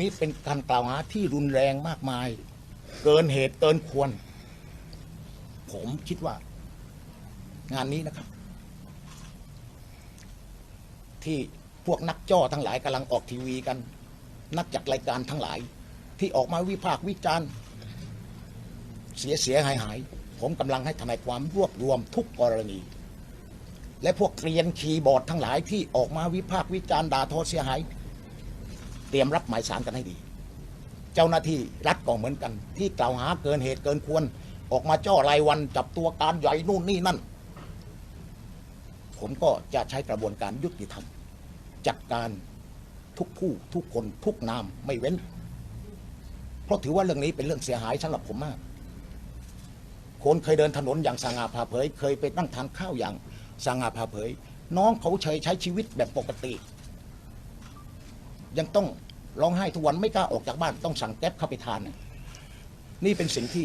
นี้เป็นการกล่าวหาที่รุนแรงมากมาย เกินเหตุเกินควร ผมคิดว่า งานนี้นะครับ ที่พวกนักจ้อทั้งหลายกำลังออกทีวีกัน นักจัดรายการทั้งหลาย ที่ออกมาวิพากษ์วิจารณ์ เสียเสียหายหายผมกำลังให้ทนายความรวบรวมทุกกรณี และพวกเกรียนคีย์บอร์ดทั้งหลายที่ออกมาวิพากษ์วิจารณ์ด่าทอเสียหาย เตรียมรับหมายสารกันให้ดี เจ้าหน้าที่รัฐก็เหมือนกัน ที่กล่าวหาเกินเหตุเกินควร ออกมาเจ้อรายวันจับตัวการใหญ่นู่นนี่นั่น ผมก็จะใช้กระบวนการยุติธรรม จัดการทุกผู้ทุกคนทุกนามไม่เว้น เพราะถือว่าเรื่องนี้เป็นเรื่องเสียหายสำหรับผมมาก คนเคยเดินถนนอย่างสง่าผ่าเผย เคยไปนั่งทานข้าวอย่างสง่าผ่าเผย น้องเขาเฉยใช้ชีวิตแบบปกติ ยังต้องร้องไห้ทุกวันไม่กล้าออกจากบ้านต้องสั่งแก๊บเข้าไปทาน นี่เป็นสิ่งที่